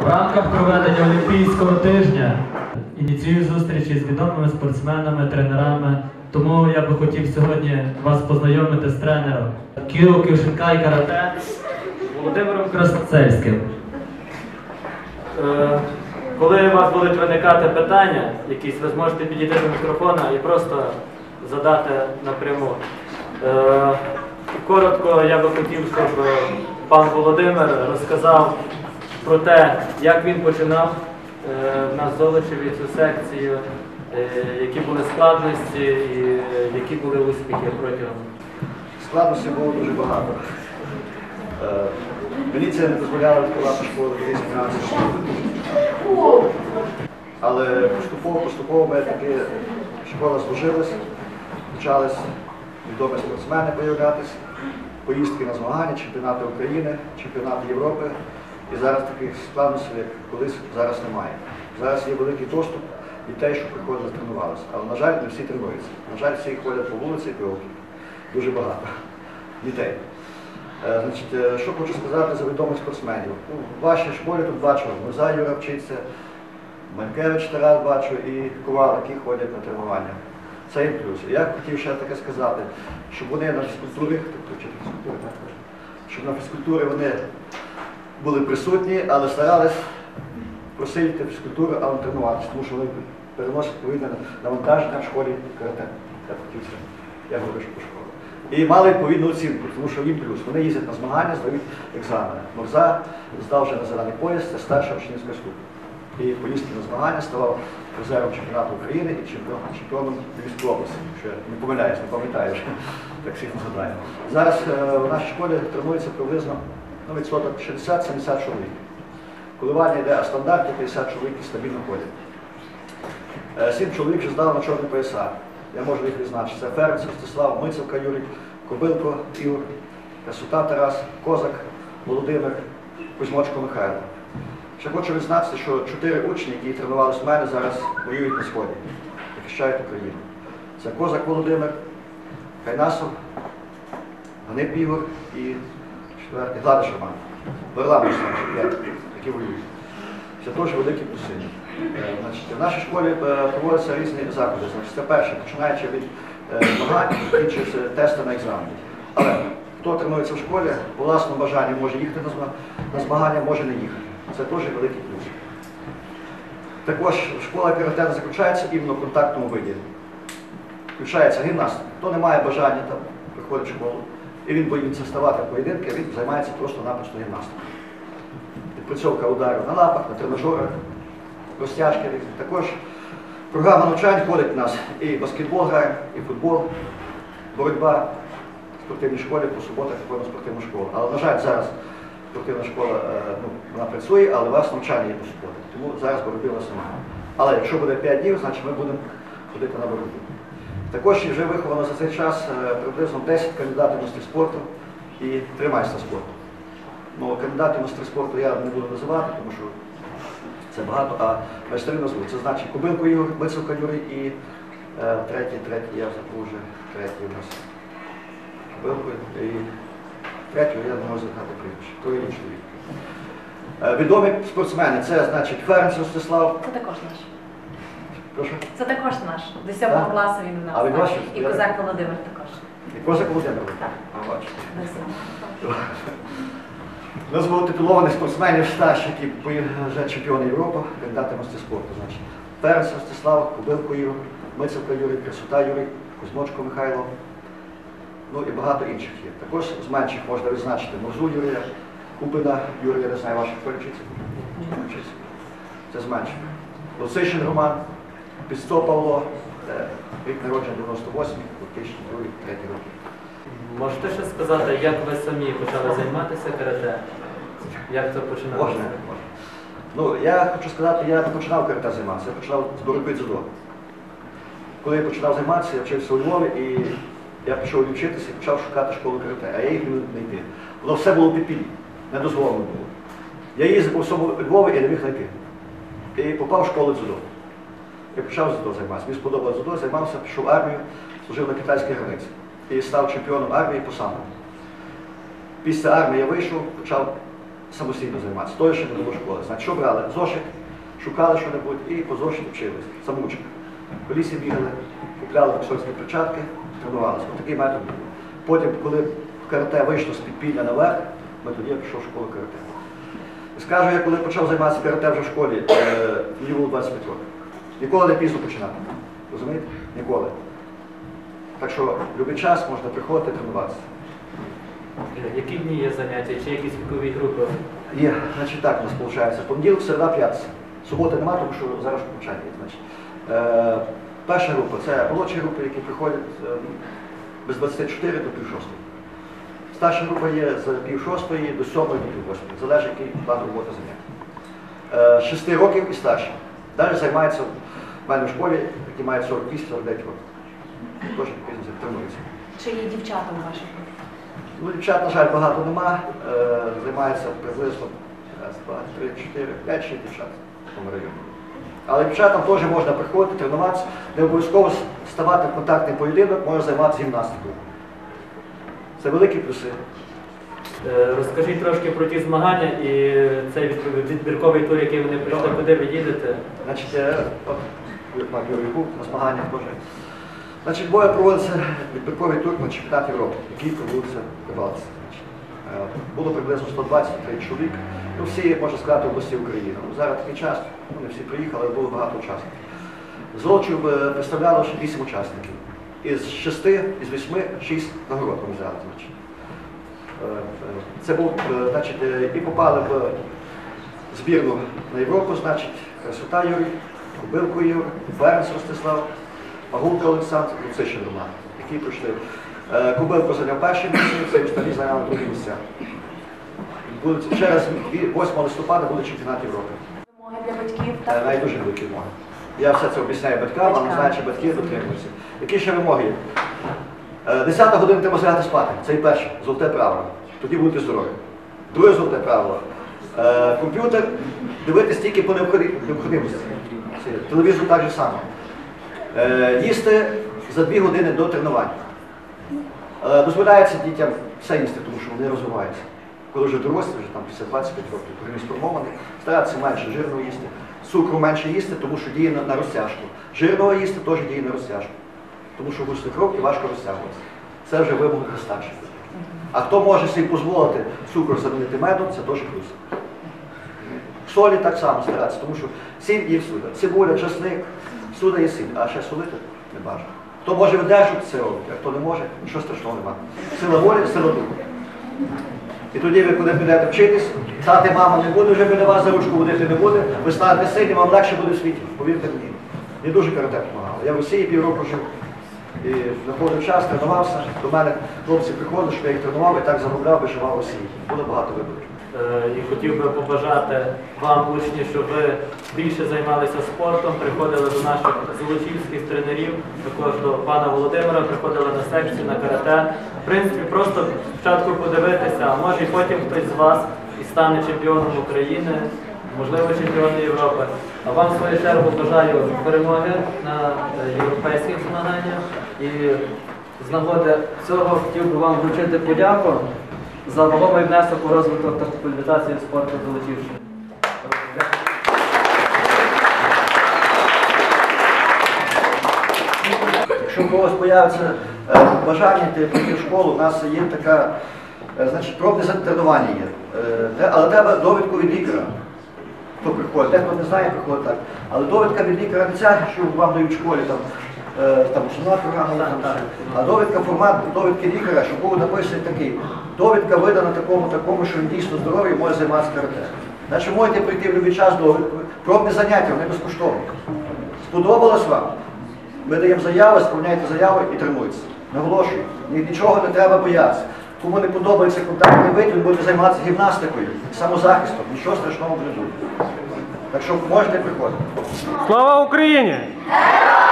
В рамках проведення Олімпійського тижня ініціюю зустрічі з відомими спортсменами, тренерами. Тому я би хотів сьогодні вас познайомити з тренером Кіо Кюшинкай Карате Володимиром Краснocельським. Е, Коли у вас будуть виникати питання, якісь, ви зможете підійти до мікрофона і просто задати напряму. Е, Коротко я би хотів, щоб пан Володимир розказав про те, як він починав е, в нас Золочеві цю секцію, е, які були складності і е, які були успіхи протягом. Складностей було дуже багато. Міліція не дозволяла відкривати школу до 18 років. Але поступово, поступово ми таки школа зложилась, почались відомі спортсмени появлятися, поїздки на змагання, чемпіонати України, чемпіонати Європи. І зараз таких складностей, як колись, зараз немає. Зараз є великий доступ дітей, що приходили тренувалися. Але, на жаль, не всі тренуються. На жаль, всі ходять по вулиці і півки. Дуже багато дітей. Е, Значить, е, що хочу сказати за відомих спортсменів. В вашій школі тут бачу, Муза Юра вчиться, Манькевич Тарас бачу і Ковал, які ходять на тренування. Це їм плюс. Я хотів ще таке сказати, щоб вони на фізкультурі, тобто вчити щоб на фізкультурі вони були присутні, але старались просити фізкультуру, а не тренуватися, тому що вони переносять відповідне навантаження в школі карате. Я хотів це. Я говорю, що по школі. І мали відповідну оцінку, тому що їм плюс. Вони їздять на змагання, здають екзамени. Морза здав вже на зелений пояс, це старша учнівська ступень. І поїздки на змагання ставав призером чемпіонату України і чемпіоном, Львівської області. Якщо я не помиляюсь, не пам'ятаю вже, так всіх згадаю. Зараз е, в нашій школі тренується приблизно ну, відсоток 60-70 чоловік. Коливання йде, а стандарті 50 чоловік і стабільно ходять. Е, Сім чоловік вже здали на чорні пояса. Я можу їх відзначити. Це Ференц, Ростислав, Мицевка Юрій, Кобилко, Ігор, Красота Тарас, Козак, Володимир, Кузьмочко Михайло. Ще хочу відзначити, що чотири учні, які тренувалися в мене, зараз воюють на сході, захищають Україну. Це Козак Володимир, Кайнасов, Гнип Ігор і четвертий Гладиш Роман. Руслан, п'ять, які воюють. Це теж великі плюси. Е, в нашій школі е, проводяться різні заходи. Значить, це перше, починаючи від е, змагань, закінчується тести на екзамені. Але хто тренується в школі, по власному бажанню може їхати на змагання, може не їхати. Це теж великий плюс. Також школа карате заключається іменно в контактному виді. Включається гімнаст. Хто не має бажання там, приходить в школу, і він боїться ставати поєдинки, він займається просто-напросто гімнастикою. Відпрацьовка ударів на лапах, на тренажерах, розтяжки. Також програма навчань входить в нас і баскетбол граємо, і футбол, боротьба в спортивній школі, по суботах ходимо спортивну школу. Але, на жаль, зараз спортивна школа е, ну, вона працює, але у вас навчання є по суботах. Тому зараз нас немає. Але якщо буде 5 днів, значить ми будемо ходити на боротьбу. Також вже виховано за цей час е, приблизно 10 кандидатів в спорту і 3 майстра спорту. Ну, кандидатів майстри спорту я не буду називати, тому що це багато, а майстри назвуть. Це значить Кубилко Ігор, Мицевка Юрій і е, третій, третій, я забув вже, третій у нас. Кубилко і третього я не можу згадати прізвище. То є чоловік. Е, Відомі спортсмени, це значить Ференц Ростислав. Це також наш. Прошу. Це також наш. До сьомого Так? класу він у нас. А ви так. бачите? І козак Володимир також. І Козак Володимир. Так. А. До сьомого. Нас було титулованих спортсменів старших, які вже чемпіони Європи, кандидати в спорту. Значить, Перець Ростислав, Кубилко Ігор, Мицевка Юрій, Красота Юрій, Кузьмочко Михайло, ну і багато інших є. Також з менших можна відзначити Морзу Юрія, Купина Юрія, не знаю, ваших. Вчиться. Це з менших. Луцишин Роман, Пісто Павло, рік народження 98, 2002, 3 роки. Можете ще сказати, як ви самі почали займатися карате? Як це починалося? Можна, можна. Ну, я хочу сказати, я не починав карате займатися, я починав з боротьби дзюдо. Коли я починав займатися, я вчився у Львові і я пішов вчитися і почав шукати школу карате, а я їх не знайти. Воно все було в не дозволено було. Я їздив по всьому Львові і не міг знайти. І попав в школу дзюдо. Я почав дзюдо займатися. Мені сподобалось дзюдо, займався, пішов в армію, служив на китайській границі. І став чемпіоном армії по самому. Після армії я вийшов, почав самостійно займатися. Той, що не було школи. Значить, що брали? Зошит, шукали що-небудь і по зошиту вчились. Самоучки. В лісі бігали, купляли боксерські перчатки, тренувалися. Ось такий метод був. Потім, коли карате вийшло з підпілля наверх, ми тоді я пішов в школу карате. Скажу, я коли почав займатися карате вже в школі, е, мені було 25 років. Ніколи не пізно починати. Розумієте? Ніколи. Так що в будь-який час можна приходити тренуватися. Е, Які дні є заняття, чи якісь вікові групи? Є, значить так у нас виходить. Понеділок, середа, п'ятниця. Суботи немає, тому що зараз навчання. Значить. Е, перша група це молодші групи, які приходять е, без 24 до пів шостої. Старша група є з пів шостої до сьомої до пів восьмої. Залежить, який план роботи заняття. Е, з 6 років і старші. Далі займаються в мене в школі, які мають 48-49 років. Теж пізно тренуються. Чи є дівчата у вашій групі? Ну, дівчат, на жаль, багато нема. Е, займається приблизно раз, два, три, чотири, п'ять, шість дівчат в тому районі. Але дівчатам теж можна приходити, тренуватися, не обов'язково ставати в контактний поєдинок, можна займатися гімнастикою. Це великі плюси. Е, Розкажіть трошки про ті змагання і цей відбірковий тур, який вони прийшли, куди ви їдете. Значить, е, Юрій був на змаганнях теж. Значить, бою проводиться відбірковий тур на чемпіонат Європи, який проводиться в Прибалтиці. Е, Було приблизно 120 чоловік. Ну, всі, можна сказати, області України. Ну, зараз такий час, ну, не всі приїхали, але було багато учасників. Золочів е, представляло ще 8 учасників. Із 6, із 8, 6 нагород вони взяли. Це був, е, значить, і попали в збірну на Європу, значить, Красота Юрій, Кубилко Юр, Ференс Ростислав, Магулка Олександр, Луцишин Роман, які пройшли. Е, Кубилко зайняв перше місце, цей остальні зайняли друге місця. Будуть через 8 листопада буде чемпіонат Європи. Вимоги для батьків Е, та великі вимоги. Я все це об'ясняю батькам, але Батькам. знаю, що батьки дотримуються. Які ще вимоги є? Е, Десята година треба лягати спати. Це і перше, золоте правило. Тоді будете здорові. Друге золоте правило. Комп'ютер дивитись тільки по необхідності. Це Телевізор так же само. Е, Їсти за дві години до тренування. Е, Дозволяється дітям все їсти, тому що вони розвиваються. Коли вже дорослі, вже там після 25 років, організм сформований, старатися менше жирного їсти, цукру менше їсти, тому що діє на, на розтяжку. Жирного їсти теж діє на розтяжку. Тому що густи кров і важко розтягуватися. Це вже вимога старших. А хто може собі дозволити цукор замінити медом, це теж плюс. Солі так само старатися, тому що сіль є всюди. Цибуля, чесник, всюди є сіль, а ще солити не бажано. Хто може видержувати це робить, а хто не може, нічого страшного немає. Сила волі, сила духу. І тоді ви, коли підете вчитись, тати мама не буде вже біля вас за ручку водити не буде, ви станете сильні, вам легше буде в світі. Повірте мені. Мені дуже карате допомагало. Я в Росії півроку жив. І знаходив час, тренувався. До мене хлопці приходили, щоб я їх тренував і так заробляв, виживав Росії. Було багато виборів. Е, І хотів би побажати вам, учні, щоб ви більше займалися спортом, приходили до наших золочівських тренерів, також до пана Володимира, приходили на секцію, на карате. В принципі, просто спочатку подивитися, а може і потім хтось з вас і стане чемпіоном України, можливо, чемпіоном Європи. А вам в свою чергу бажаю перемоги на е, європейських змаганнях. І з нагоди цього хотів би вам вручити подяку за вагомий внесок у розвиток та популяризацію спорту Золотівщини. Якщо у когось появиться е, бажання йти в школу, у нас є така, е, значить, пробне тренування є. Е, але треба довідку від лікаря. Хто приходить, дехто не знає, приходить так. Але довідка від лікаря не ця, що вам дають в школі, там, там основна програма, там, а довідка, формат довідки лікаря, щоб був написаний такий. Довідка видана такому, такому, що він дійсно здоровий може займатися карате. Значить, можете прийти в будь-який час довідку. Пробне заняття, вони безкоштовні. Сподобалось вам? Ми даємо заяви, сповняйте заяви і тренуйтеся. Наголошую, нічого не треба боятися. Кому не подобається контактний вид, він буде займатися гімнастикою, самозахистом, нічого страшного не буде. Так що можете приходити. Слава Україні! Героям